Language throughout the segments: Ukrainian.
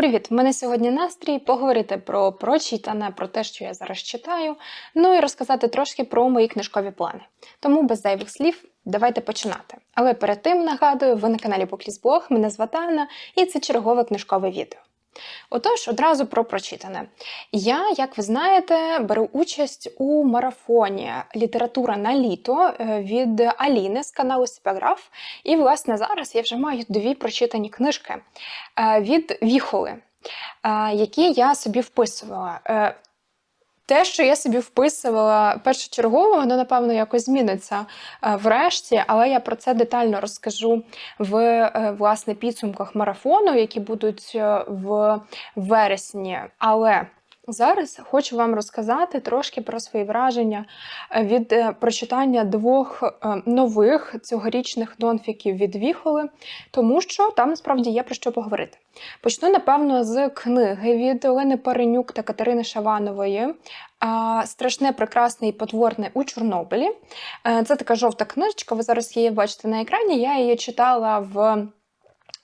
Привіт! В мене сьогодні настрій поговорити про прочитане, про те, що я зараз читаю, ну і розказати трошки про мої книжкові плани. Тому без зайвих слів давайте починати. Але перед тим нагадую, ви на каналі Поклісблог, мене звати Анна, і це чергове книжкове відео. Отож, одразу про прочитане. Я, як ви знаєте, беру участь у марафоні Література на літо е, від Аліни з каналу Сіпеграф. І, власне, зараз я вже маю дві прочитані книжки е, від Віхоли, е, які я собі вписувала. Те, що я собі вписувала першочергово, воно, напевно, якось зміниться е, врешті, але я про це детально розкажу в е, власне підсумках марафону, які будуть е, в вересні. Але зараз хочу вам розказати трошки про свої враження е, від е, прочитання двох е, нових цьогорічних нонфіків від Віхоли, тому що там насправді є про що поговорити. Почну, напевно, з книги від Олени Паренюк та Катерини Шаванової. Страшне, прекрасне і потворне у Чорнобилі. Це така жовта книжечка. Ви зараз її бачите на екрані. Я її читала в.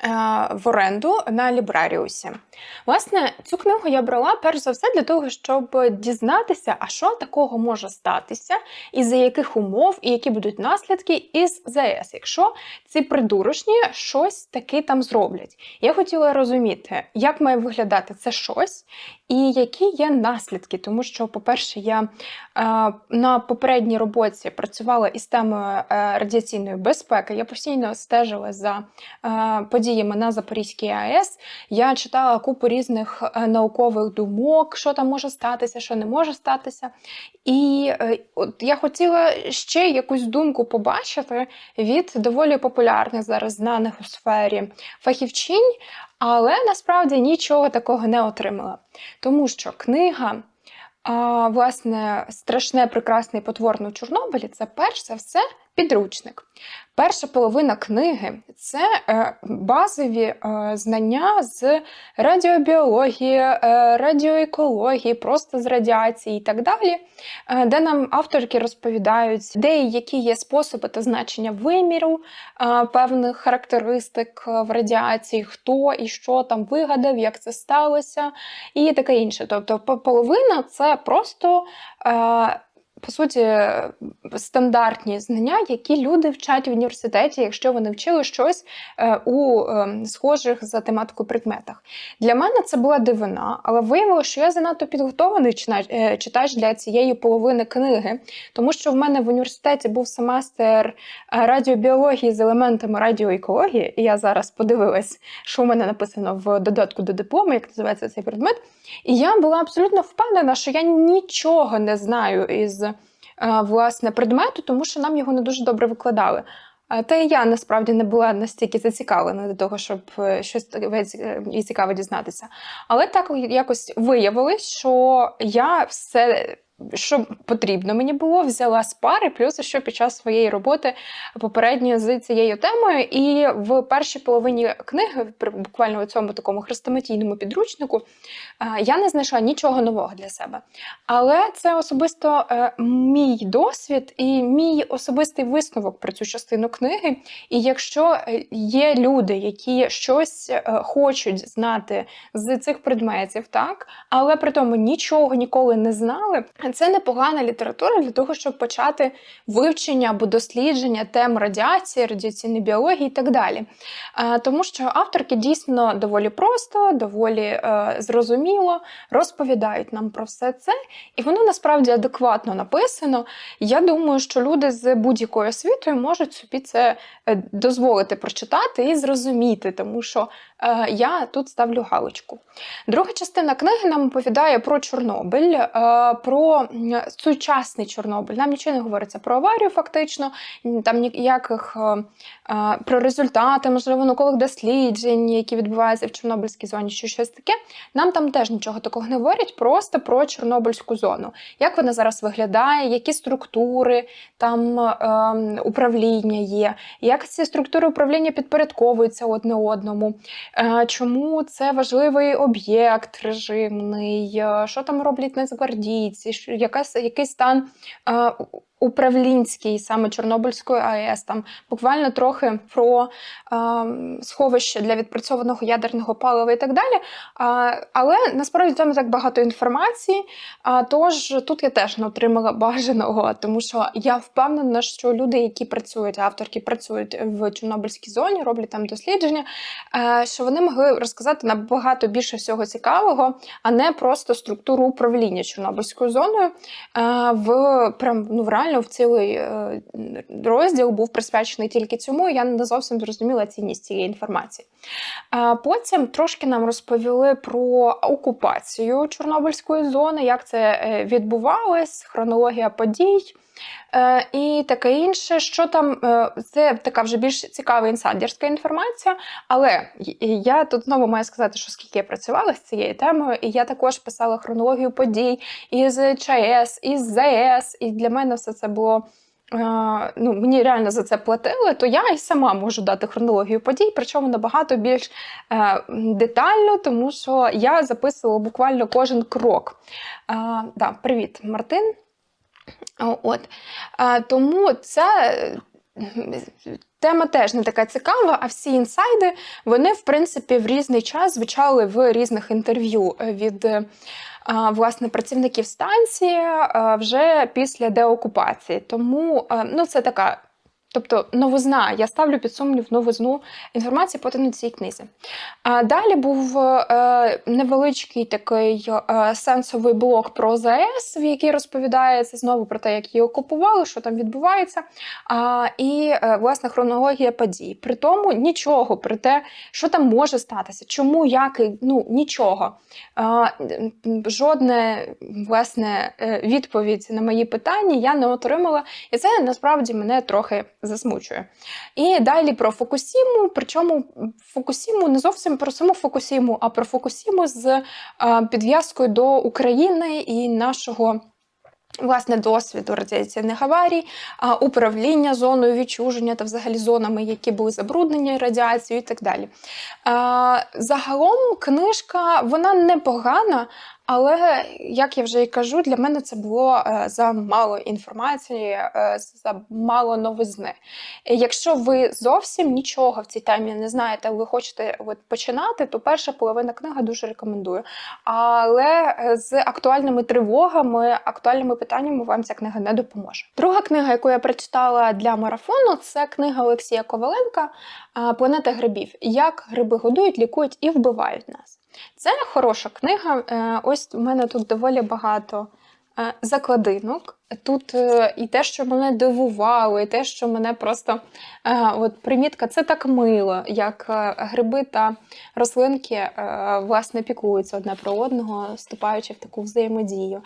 Е, В оренду на Лібраріусі. Власне, цю книгу я брала перш за все для того, щоб дізнатися, а що такого може статися, і за яких умов, і які будуть наслідки із ЗАЕС, якщо ці придурочні щось таки там зроблять. Я хотіла розуміти, як має виглядати це щось, і які є наслідки. Тому що, по-перше, я е, на попередній роботі працювала із темою е, радіаційної безпеки. Я постійно стежила за е, подіями на Запорізькій АЕС. Я читала купу різних е, наукових думок, що там може статися, що не може статися. І е, от я хотіла ще якусь думку побачити від доволі популярних зараз знаних у сфері фахівчинь, але насправді нічого такого не отримала. Тому що книга. А, власне, страшне, прекрасне і потворне у Чорнобилі це перш за все підручник. Перша половина книги це е, базові е, знання з радіобіології, е, радіоекології, просто з радіації і так далі, де нам авторки розповідають, де і які є способи та значення виміру певних характеристик в радіації, хто і що там вигадав, як це сталося, і таке інше. Тобто, половина це просто. По суті, стандартні знання, які люди вчать в університеті, якщо вони вчили щось е, у е, схожих за тематикою предметах. Для мене це була дивина, але виявилося, що я занадто підготований е, читач для цієї половини книги, тому що в мене в університеті був семестр е, радіобіології з елементами радіоекології, і я зараз подивилась, що в мене написано в додатку до диплому, як називається цей предмет. І я була абсолютно впевнена, що я нічого не знаю із власне предмету, тому що нам його не дуже добре викладали. Е, Та і я насправді не була настільки зацікавлена до того, щоб е, щось е, і цікаве дізнатися. Але так якось виявилось, що я все. Що потрібно мені було, взяла з пари, плюс що під час своєї роботи попередньо з цією темою. І в першій половині книги, буквально у цьому такому хрестоматійному підручнику, е, я не знайшла нічого нового для себе. Але це особисто е, мій досвід і мій особистий висновок про цю частину книги. І якщо е, є люди, які щось хочуть знати з цих предметів, так, але при тому нічого ніколи не знали, це непогана література для того, щоб почати вивчення або дослідження тем радіації, радіаційної біології і так далі. Е, Тому що авторки дійсно доволі просто, доволі е, зрозуміло розповідають нам про все це, і воно насправді адекватно написано. Я думаю, що люди з будь-якою освітою можуть собі це е, дозволити прочитати і зрозуміти, тому що я тут ставлю галочку. Друга частина книги нам оповідає про Чорнобиль, е, сучасний Чорнобиль. Нам нічого не говориться про аварію, фактично, там ніяких е, е, про результати, можливо, наукових досліджень, які відбуваються в Чорнобильській зоні, чи щось таке. Нам там теж нічого такого не говорять, просто про Чорнобильську зону. Як вона зараз виглядає, які структури там е, управління є, як ці структури управління підпорядковуються одне одному, чому це важливий об'єкт режимний, що там роблять нацгвардійці, що- якийсь який стан е, управлінський саме Чорнобильської АЕС, там буквально трохи про е, сховище для відпрацьованого ядерного палива і так далі. А, але насправді там так багато інформації. А, тож тут я теж не отримала бажаного, тому що я впевнена, що люди, які працюють, авторки працюють в Чорнобильській зоні, роблять там дослідження, е, що вони могли розказати набагато більше всього цікавого, а не просто структуру управління Чорнобильською зоною. Е, в прям ну в реально в цілий е, розділ був присвячений тільки цьому. і Я не зовсім зрозуміла цінність цієї інформації. Потім трошки нам розповіли про окупацію Чорнобильської зони, як це е, відбувалось, хронологія подій. Е, І таке інше, що там е, це така вже більш цікава інсайдерська інформація. Але я тут знову маю сказати, що скільки я працювала з цією темою, і я також писала хронологію подій із ЧАЕС, із ЗАЕС, і для мене все це було. е, Ну, мені реально за це платили, то я і сама можу дати хронологію подій, причому набагато більш е, детально, тому що я записувала буквально кожен крок. Е, да, привіт, Мартин. От. Тому е, тема теж не така цікава, а всі інсайди вони, в принципі, в різний час звучали в різних інтерв'ю від е, власне працівників станції вже після деокупації. Тому е, ну, це така. Тобто новизна, я ставлю під сумнів новизну інформації поданої цій книзі. А далі був е, невеличкий такий е, сенсовий блок про ЗАЕС, в який розповідається знову про те, як її окупували, що там відбувається. А, і е, власне хронологія подій. При тому нічого про те, що там може статися, чому, як, і, ну нічого. А, жодне власне е, відповідь на мої питання я не отримала, і це насправді мене трохи засмучує. І далі про Фукусіму, причому Фукусіму не зовсім про саму Фукусіму, а про Фукусіму з е, підв'язкою до України і нашого. Власне, досвіду радіаційних аварій, управління зоною відчуження та взагалі зонами, які були забруднені радіацією і так далі. Загалом книжка вона непогана, але, як я вже і кажу, для мене це було е, за мало інформації, е, за мало новизни. Якщо ви зовсім нічого в цій темі не знаєте, ви хочете от, починати, то перша половина книги дуже рекомендую. Але е, з актуальними тривогами, актуальними питаннями вам ця книга не допоможе. Друга книга, яку я прочитала для марафону, це книга Олексія Коваленка Планета грибів. Як гриби годують, лікують і вбивають нас. Це хороша книга. Е, Ось у мене тут доволі багато е, закладинок. Тут е, і те, що мене дивувало, і те, що мене просто е, от примітка, це так мило, як е, гриби та рослинки власне піклуються одне про одного, вступаючи в таку взаємодію.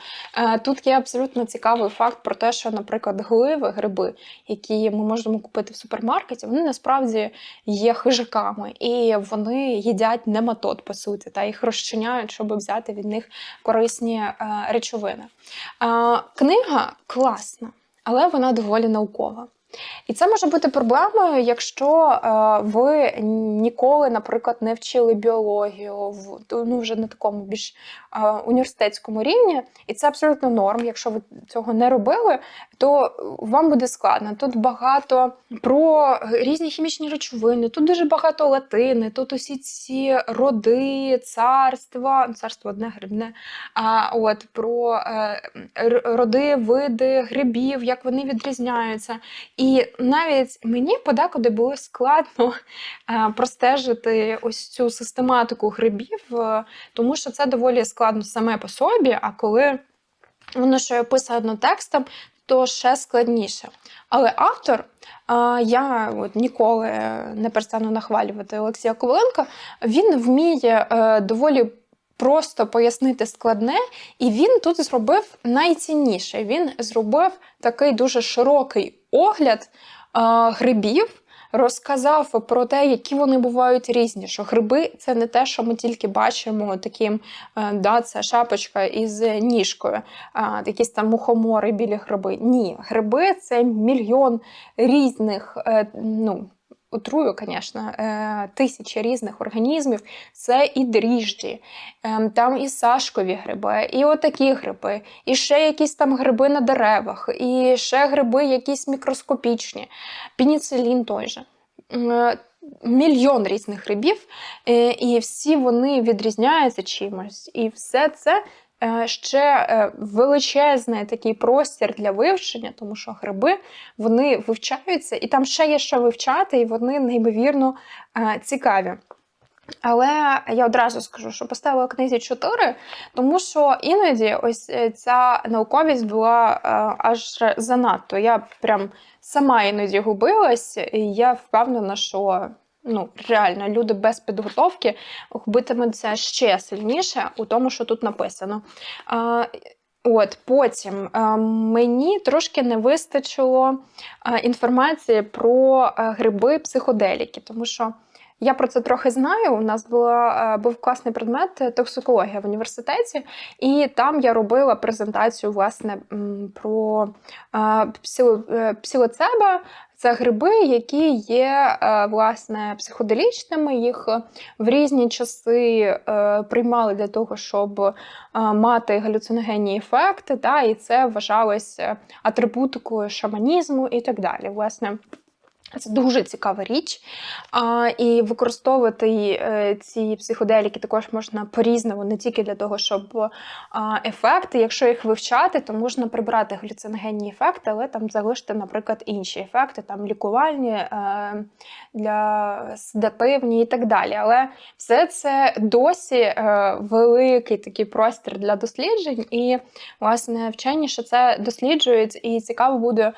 Тут є абсолютно цікавий факт про те, що, наприклад, гливи, гриби, які ми можемо купити в супермаркеті, вони насправді є хижаками, і вони їдять нематод, по суті, та їх розчиняють, щоб взяти від них корисні речовини. Книга класна, але вона доволі наукова. І це може бути проблемою, якщо е, ви ніколи, наприклад, не вчили біологію в ну, вже на такому більш е, університетському рівні, і це абсолютно норм. Якщо ви цього не робили, то вам буде складно. Тут багато про різні хімічні речовини, тут дуже багато латини, тут усі ці роди, царства, ну, царство одне грибне, а от про е, роди, види грибів, як вони відрізняються. І навіть мені подекуди було складно е, простежити ось цю систематику грибів, е, тому що це доволі складно саме по собі, а коли воно ще описано текстом, то ще складніше. Але автор, а, я от ніколи не перестану нахвалювати Олексія Коваленка, він вміє е, доволі просто пояснити складне, і він тут зробив найцінніше. Він зробив такий дуже широкий огляд грибів. Розказав про те, які вони бувають різні. Що гриби це не те, що ми тільки бачимо таким, е, да, це шапочка із ніжкою, якісь там мухомори, білі гриби. Ні, гриби це мільйон різних е, ну, утрую, звісно, е, тисячі різних організмів. Це і дріжджі, там і сашкові гриби, і отакі гриби, і ще якісь там гриби на деревах, і ще гриби якісь мікроскопічні, пеніцилін той же. Мільйон різних грибів, і всі вони відрізняються чимось. І все це ще е, величезний такий простір для вивчення, тому що гриби вони вивчаються, і там ще є що вивчати, і вони неймовірно е, цікаві. Але я одразу скажу, що поставила книзі 4, тому що іноді ось е, ця науковість була е, аж занадто. Я прям сама іноді губилась, і я впевнена, що ну, реально люди без підготовки губитимуться ще сильніше у тому, що тут написано. А, От потім а, мені трошки не вистачило а, інформації про а, гриби психоделіки, тому що я про це трохи знаю. У нас була, е, був класний предмет е, токсикологія в університеті, і там я робила презентацію власне про е, псилоцеба. Це гриби, які є власне психоделічними. Їх в різні часи приймали для того, щоб мати галюциногенні ефекти, та, і це вважалось атрибутикою шаманізму і так далі. Власне, це дуже цікава річ. А, і використовувати е, ці психоделіки також можна по-різному, не тільки для того, щоб ефекти, якщо їх вивчати, то можна прибрати галюциногенні ефекти, але там залишити, наприклад, інші ефекти, там лікувальні, е, для седативні і так далі. Але все це досі е, великий такий простір для досліджень, і власне вчені, що це досліджують, і цікаво буде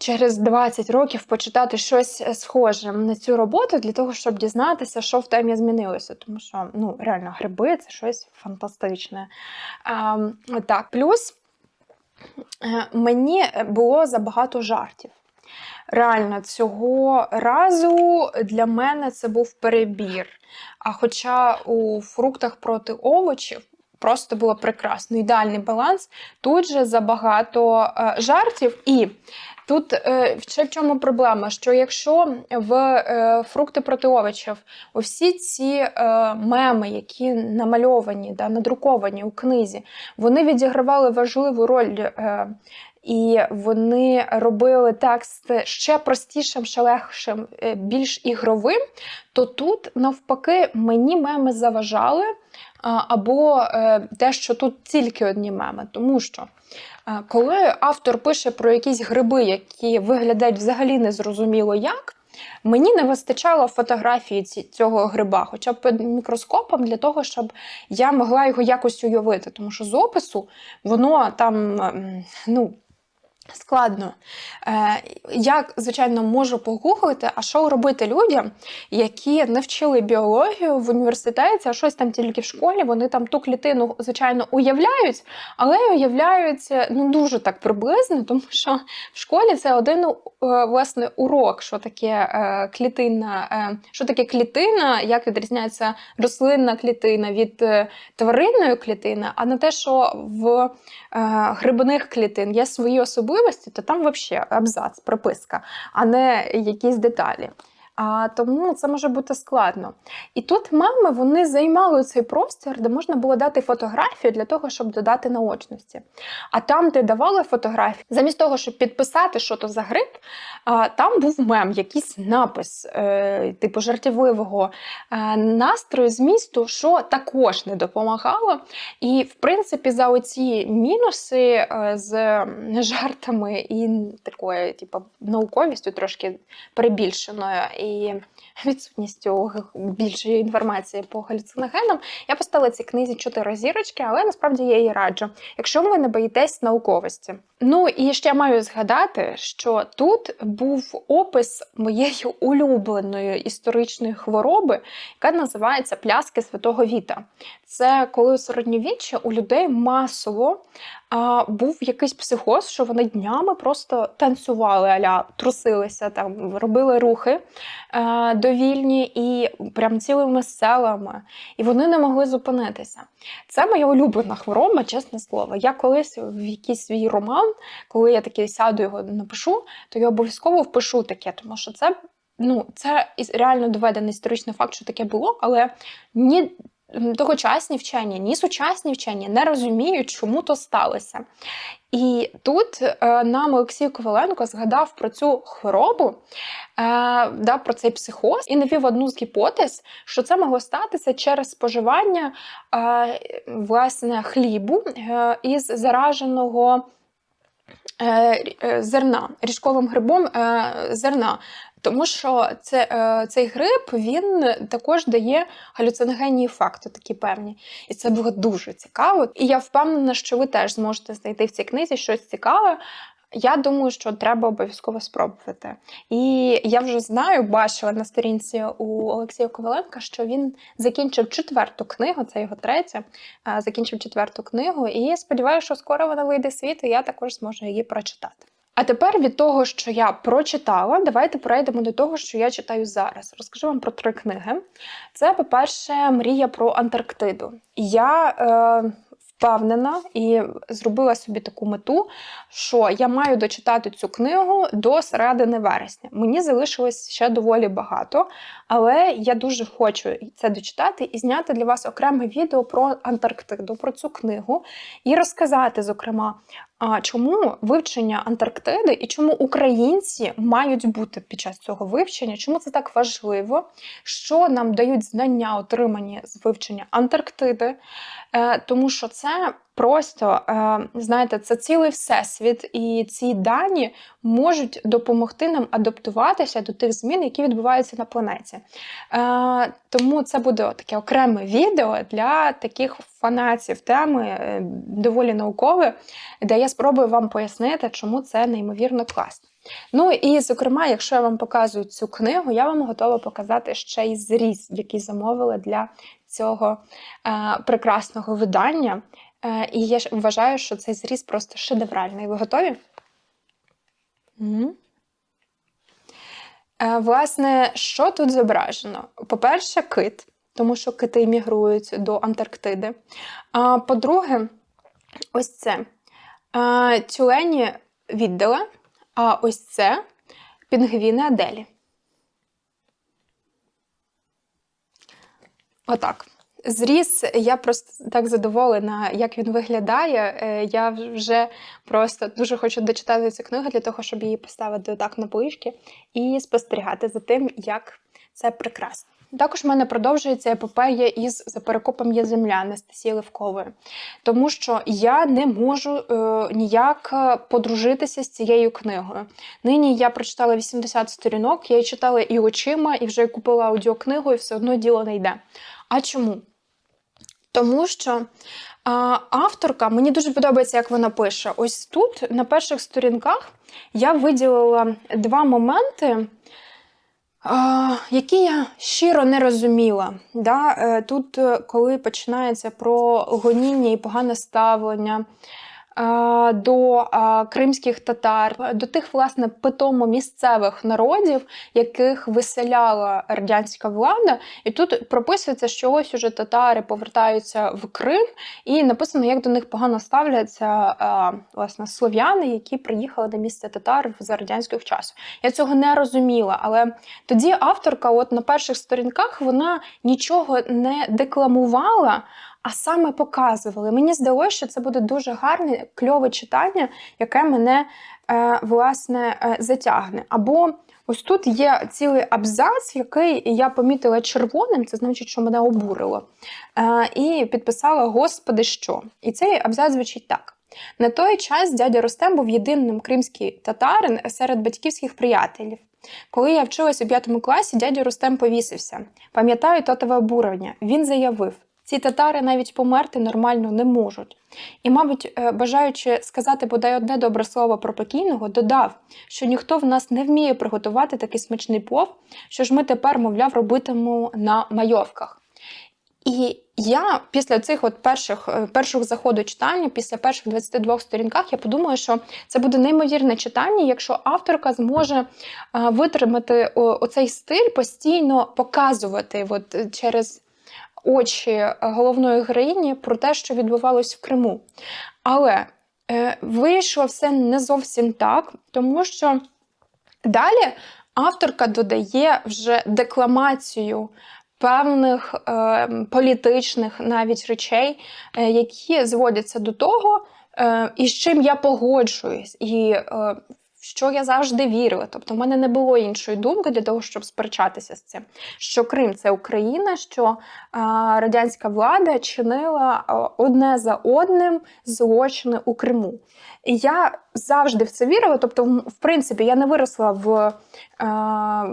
через 20 років почитати щось е, схоже на цю роботу для того, щоб дізнатися, що в темі змінилося. Тому що ну, реально гриби це щось фантастичне. А, так, плюс е, мені було забагато жартів. Реально, цього разу для мене це був перебір. А хоча у фруктах проти овочів просто було прекрасно, ідеальний баланс, тут же забагато е, жартів. І тут ще в чому проблема? Що якщо в е, фрукти проти овочів усі ці е, меми, які намальовані, надруковані у книзі, вони відігравали важливу роль. І вони робили текст ще простішим, ще легшим, е, більш ігровим, то тут, навпаки, мені меми заважали, або е, те, що тут тільки одні меми. Тому що е, коли автор пише про якісь гриби, які виглядають взагалі незрозуміло як, Мені не вистачало фотографії цього гриба, хоча б під мікроскопом, для того, щоб я могла його якось уявити. Тому що з опису воно там ем, ну, складно. Е, я, звичайно, можу погуглити, а що робити людям, які не вчили біологію в університеті, а щось там тільки в школі. Вони там ту клітину, звичайно, уявляють, але уявляють е, ну, дуже так приблизно, тому що в школі це один е, власне урок, що таке клітинна, е, що таке клітина, як відрізняється рослинна клітина від тваринної клітини, а не те, що в грибних клітин є свої особливості, то там взагалі абзац, прописка, а не якісь деталі. А тому це може бути складно. І тут мами вони займали цей простір, де можна було дати фотографію для того, щоб додати наочності. А там, де давали фотографії, замість того, щоб підписати, що то за гриб, а, там був мем, якийсь напис, е, типу жартівливого е, настрою змісту, що також не допомагало. І, в принципі, за оці мінуси е, з жартами і такою, типу, науковістю трошки перебільшеною і відсутністю більшої інформації по галюциногенам, я поставила цій книзі 4 зірочки, але насправді я її раджу, якщо ви не боїтесь науковості. Ну і ще маю згадати, що тут був опис моєї улюбленої історичної хвороби, яка називається пляски святого Віта. Це коли у середньовіччя у людей масово а, був якийсь психоз, що вони днями просто танцювали, аля трусилися, там робили рухи е, довільні і прям цілими селами, і вони не могли зупинитися. Це моя улюблена хвороба, чесне слово. Я колись в якийсь свій роман, коли я таки сяду його напишу, то я обов'язково впишу таке, тому що це ну, це реально доведений історичний факт, що таке було, але ні тогочасні вчені, ні сучасні вчені не розуміють, чому то сталося. І тут е, нам Олексій Коваленко згадав про цю хворобу, е, да, про цей психоз, і навів одну з гіпотез, що це могло статися через споживання е, власне хлібу е, із зараженого е, е, зерна, ріжковим грибом е, зерна. Тому що це, е, цей гриб він також дає галюциногенні ефекти, такі певні. І це було дуже цікаво. І я впевнена, що ви теж зможете знайти в цій книзі щось цікаве. Я думаю, що треба обов'язково спробувати. І я вже знаю, бачила на сторінці у Олексія Коваленка, що він закінчив четверту книгу, це його третя, закінчив четверту книгу. І сподіваюся, що скоро вона вийде світ, і я також зможу її прочитати. А тепер від того, що я прочитала, давайте перейдемо до того, що я читаю зараз. Розкажу вам про три книги. Це, по-перше, мрія про Антарктиду. Я е, впевнена і зробила собі таку мету, що я маю дочитати цю книгу до середини вересня. Мені залишилось ще доволі багато, але я дуже хочу це дочитати і зняти для вас окреме відео про Антарктиду, про цю книгу, і розказати, зокрема, а чому вивчення Антарктиди і чому українці мають бути під час цього вивчення? Чому це так важливо? Що нам дають знання, отримані з вивчення Антарктиди? Е, тому що це просто, е, знаєте, це цілий всесвіт, і ці дані можуть допомогти нам адаптуватися до тих змін, які відбуваються на планеті. Е, тому це буде таке окреме відео для таких фанатів теми, е, доволі наукове, де я спробую вам пояснити, чому це неймовірно класно. Ну і, зокрема, якщо я вам показую цю книгу, я вам готова показати ще й зріз, який замовили для цього прекрасного видання. Е, і я ж вважаю, що цей зріз просто шедевральний. Ви готові? Е, Власне, що тут зображено? По-перше, кит, тому що кити мігрують до Антарктиди. А по-друге, ось це е, тюлені віддала, а ось це пінгвіни Аделі. Отак. Зріз, я просто так задоволена, як він виглядає. Е, Я вже просто дуже хочу дочитати цю книгу для того, щоб її поставити так на полички і спостерігати за тим, як це прекрасно. Також в мене продовжується епопея із за перекопом є земля Анастасії Левкової, тому що я не можу е, ніяк е, подружитися з цією книгою. Нині я прочитала 80 сторінок, я її читала і очима, і вже купила аудіокнигу, і все одно діло не йде. А чому? Тому що а, авторка, мені дуже подобається, як вона пише. Ось тут, на перших сторінках, я виділила два моменти, а, які я щиро не розуміла. Да? Е, Тут, е, коли починається про гоніння і погане ставлення. А, До кримських татар, до тих, власне, питомо місцевих народів, яких виселяла радянська влада, і тут прописується, що ось уже татари повертаються в Крим, і написано, як до них погано ставляться власне слов'яни, які приїхали на місце татар за радянських часу. Я цього не розуміла, але тоді авторка, от на перших сторінках, вона нічого не декламувала. А саме показували. Мені здалося, що це буде дуже гарне, кльове читання, яке мене е, власне е, затягне. Або Ось тут є цілий абзац, який я помітила червоним, це значить, що мене обурило. Е, і підписала Господи, що. І цей абзац звучить так. На той час дядя Ростем був єдиним кримський татарин серед батьківських приятелів. Коли я вчилась у п'ятому класі, дядя Рустем повісився. Пам'ятаю тотове обурення. Він заявив: ці татари навіть померти нормально не можуть. І, мабуть, е, бажаючи сказати бодай одне добре слово про покійного, додав, що ніхто в нас не вміє приготувати такий смачний плов, що ж ми тепер, мовляв, робитимемо на майовках. І я після цих от перших е, перших заходу читання, після перших 22 сторінках, я подумала, що це буде неймовірне читання, якщо авторка зможе е, витримати оцей стиль, постійно показувати от, через очі головної героїні про те, що відбувалось в Криму. Але е, вийшло все не зовсім так, тому що далі авторка додає вже декламацію певних е, політичних навіть речей, е, які зводяться до того, е, і з чим я погоджуюсь, і е, що я завжди вірила. Тобто, в мене не було іншої думки для того, щоб сперечатися з цим. Що Крим це Україна, що е, радянська влада чинила е, одне за одним злочини у Криму. І я завжди в це вірила. Тобто, в- принципі, я не виросла в, е,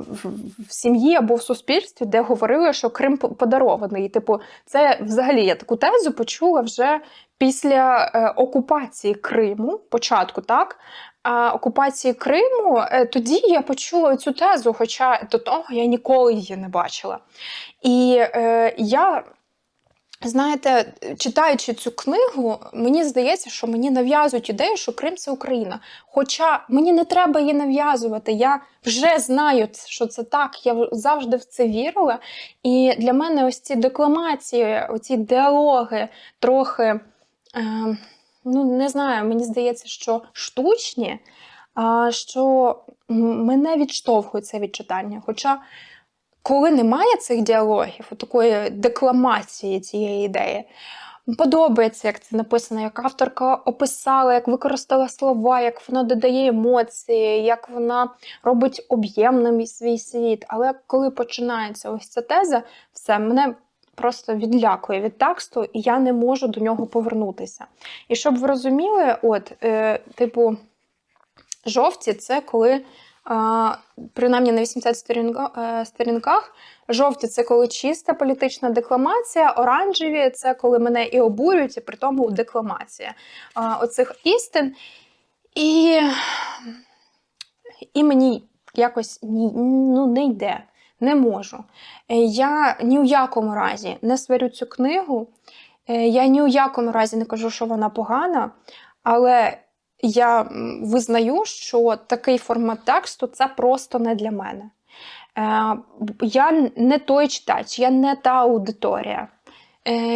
в, в сім'ї або в суспільстві, де говорили, що Крим подарований. І, типу, це взагалі я таку тезу почула вже після е, окупації Криму, початку, так. Окупації Криму, е, тоді я почула цю тезу, хоча до того я ніколи її не бачила. І е, я, знаєте, читаючи цю книгу, мені здається, що мені нав'язують ідею, що Крим це Україна. Хоча мені не треба її нав'язувати. Я вже знаю, що це так. Я завжди в це вірила. І для мене ось ці декламації, оці діалоги трохи. Е, ну, не знаю, мені здається, що штучні, а, що мене відштовхує це від читання. Хоча, коли немає цих діалогів, такої декламації цієї ідеї, подобається, як це написано, як авторка описала, як використала слова, як вона додає емоції, як вона робить об'ємним свій світ. Але коли починається ось ця теза, все мене просто відлякує від тексту, і я не можу до нього повернутися. І щоб ви розуміли, от, е, типу, жовті це коли. Принаймні на 80 сторінка, е, сторінках. Жовті це коли чиста політична декламація, оранжеві це коли мене і обурюють, і при тому декламація оцих істин. І, і мені якось ні, ну, не йде, не можу. Е, Я ні в якому разі не сварю цю книгу, е, я ні в якому разі не кажу, що вона погана, але я визнаю, що такий формат тексту це просто не для мене. Е, Я не той читач, я не та аудиторія.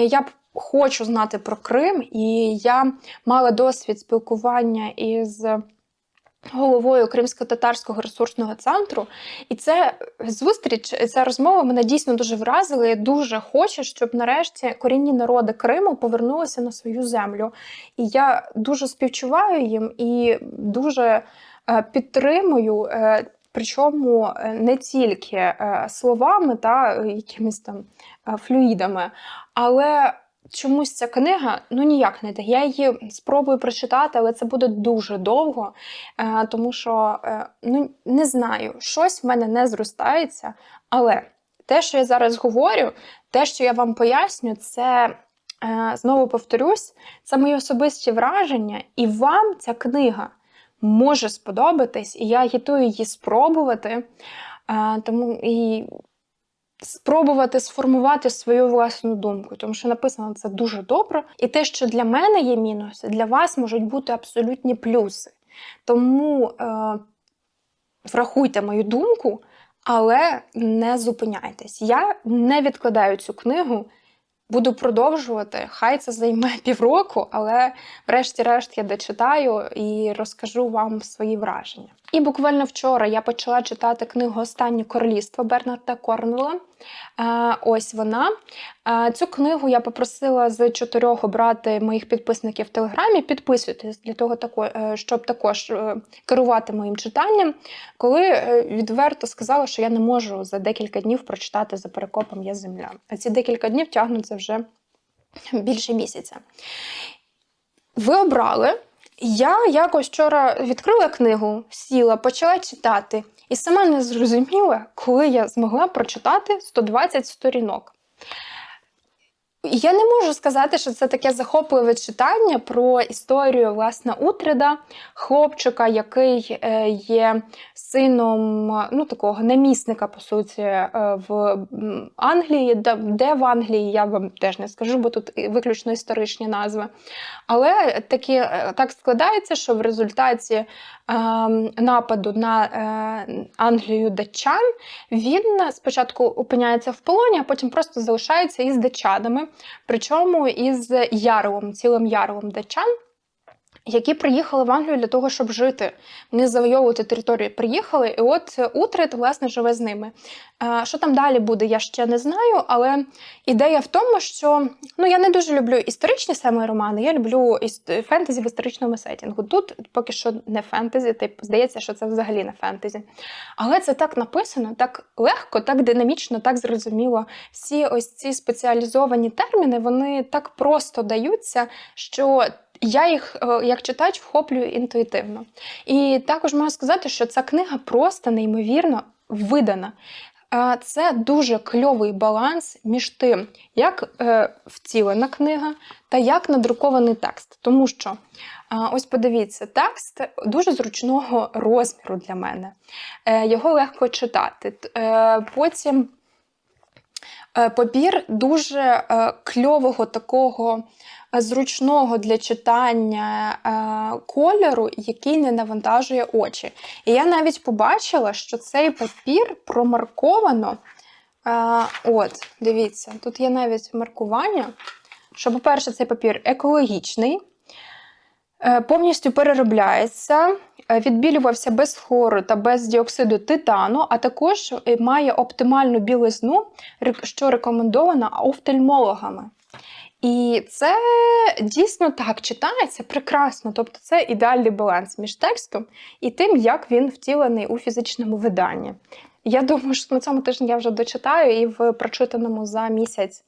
Я хочу знати про Крим, і я мала досвід спілкування із головою Кримсько-татарського ресурсного центру. І це зустріч, ця розмова мене дійсно дуже вразила. Я дуже хочу, щоб нарешті корінні народи Криму повернулися на свою землю. І я дуже співчуваю їм і дуже е, підтримую. е, Причому е, не тільки словами та якимись там флюїдами, але чомусь ця книга ну ніяк не йде. Я її спробую прочитати, але це буде дуже довго, е, тому що е, ну не знаю, щось в мене не зростається. Але те, що я зараз говорю, те, що я вам поясню, це е, знову повторюсь, це мої особисті враження, і вам ця книга може сподобатись, і я агітую її спробувати. Тому і спробувати сформувати свою власну думку, тому що написано це дуже добре. І те, що для мене є мінуси, для вас можуть бути абсолютні плюси. Тому е, врахуйте мою думку, але не зупиняйтесь. Я не відкладаю цю книгу. Буду продовжувати. Хай це займе півроку, але врешті-решт я дочитаю і розкажу вам свої враження. І буквально вчора я почала читати книгу Останнє королівство Бернарда Корнвелла. Е, Ось вона. Цю книгу я попросила з чотирьох обрати моїх підписників в Телеграмі. Підписуйтесь для того, е, щоб також е, керувати моїм читанням. Коли е, відверто сказала, що я не можу за декілька днів прочитати за перекопом Я земля. А ці декілька днів тягнуться вже більше місяця. Ви обрали. Я якось вчора відкрила книгу, сіла, почала читати, і сама не зрозуміла, коли я змогла прочитати 120 сторінок. Я не можу сказати, що це таке захопливе читання про історію власне Утреда, хлопчика, який е, є сином ну, такого намісника, по суті, е, в Англії, де, в Англії, я вам теж не скажу, бо тут виключно історичні назви. Але такі, е, так складається, що в результаті нападу на е, Англію датчан він спочатку опиняється в полоні, а потім просто залишається із датчанами, причому із ярлом, цілим ярлом датчан. Які приїхали в Англію для того, щоб жити, не завойовувати територію. Приїхали, і от Утрит, власне, живе з ними. Е, Що там далі буде, я ще не знаю, але ідея в тому, що ну я не дуже люблю історичні саме романи, я люблю фентезі в історичному сетінгу. Тут поки що не фентезі, тип, здається, що це взагалі не фентезі. Але це так написано, так легко, так динамічно, так зрозуміло. Всі ось ці спеціалізовані терміни, вони так просто даються, що я їх е, як читач вхоплюю інтуїтивно. І також можу сказати, що ця книга просто неймовірно видана. Е, Це дуже кльовий баланс між тим, як е, втілена книга та як надрукований текст. Тому що ось подивіться, текст дуже зручного розміру для мене. Його легко читати. Потім папір дуже кльового такого зручного для читання е, кольору, який не навантажує очі. І я навіть побачила, що цей папір промарковано. Е, от, дивіться, тут є навіть маркування, що, по-перше, цей папір екологічний, е, повністю переробляється, е, відбілювався без хлору та без діоксиду титану, а також е, має оптимальну білизну, що рекомендовано офтальмологами. І це дійсно так читається прекрасно. Тобто це ідеальний баланс між текстом і тим, як він втілений у фізичному виданні. Я думаю, що на цьому тижні я вже дочитаю, і в прочитаному за місяць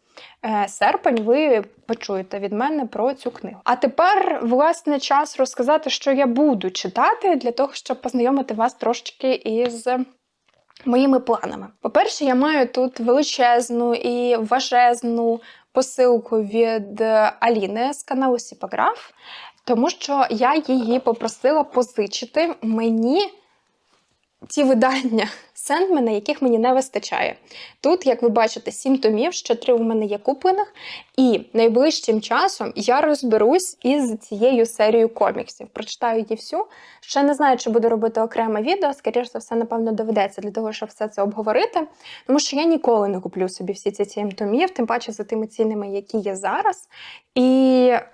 е, серпень ви почуєте від мене про цю книгу. А тепер, власне, час розказати, що я буду читати, для того, щоб познайомити вас трошечки із моїми планами. По-перше, я маю тут величезну і важезну посилку від е, Аліни з каналу Сіпограф, тому що я її попросила позичити мені ті видання Сендмена, яких мені не вистачає. Тут, як ви бачите, сім томів, ще три у мене є куплених, і найближчим часом я розберусь із цією серією коміксів. Прочитаю її всю. Ще не знаю, чи буду робити окреме відео. Скоріше за все, напевно, доведеться для того, щоб все це обговорити. Тому що я ніколи не куплю собі всі ці сім томів, тим паче за тими цінами, які є зараз. І е,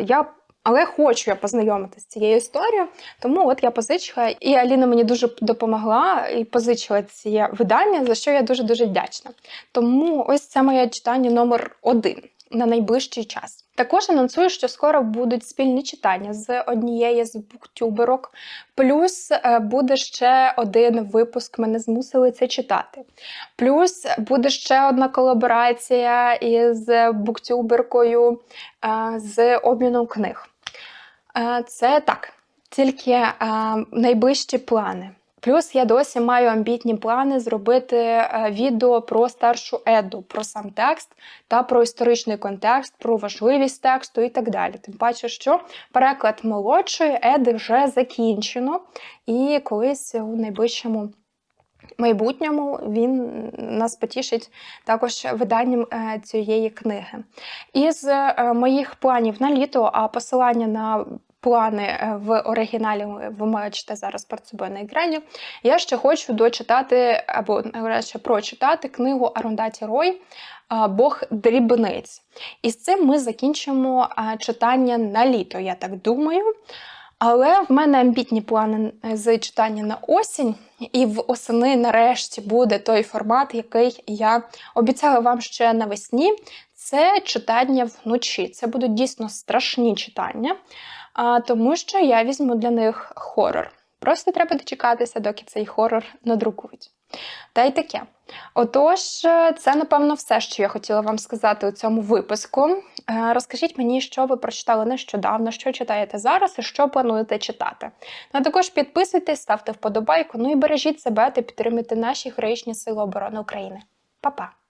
я але хочу я познайомитися з цією історією, тому от я позичила, і Аліна мені дуже допомогла і позичила ці видання, за що я дуже дуже вдячна. Тому ось це моє читання номер один на найближчий час. Також анонсую, що скоро будуть спільні читання з однієї з буктюберок. Плюс е, буде ще один випуск. Мене змусили це читати. Плюс буде ще одна колаборація із буктюберкою е, з обміном книг. Е, Це так, тільки е, найближчі плани. Плюс я досі маю амбітні плани зробити е, відео про старшу еду, про сам текст та про історичний контекст, про важливість тексту і так далі. Тим паче, що переклад молодшої еди вже закінчено, і колись у найближчому майбутньому він нас потішить також виданням цієї книги. Із моїх планів на літо, а посилання на плани е, в оригіналі ви бачите зараз перед собою на екрані. Я ще хочу дочитати або радше прочитати книгу Арундаті Рой е, Бог дрібниць. І з цим ми закінчимо е, читання на літо, я так думаю. Але в мене амбітні плани з читання на осінь, і в осени нарешті буде той формат, який я обіцяла вам ще навесні. Це читання вночі. Це будуть дійсно страшні читання, тому що я візьму для них хорор. Просто треба дочекатися, доки цей хорор надрукують. Та й таке. Отож, е, це, напевно, все, що я хотіла вам сказати у цьому випуску. Е, Розкажіть мені, що ви прочитали нещодавно, що читаєте зараз і що плануєте читати. Ну а також підписуйтесь, ставте вподобайку, ну і бережіть себе та підтримуйте наші героїчні сили оборони України. Па-па!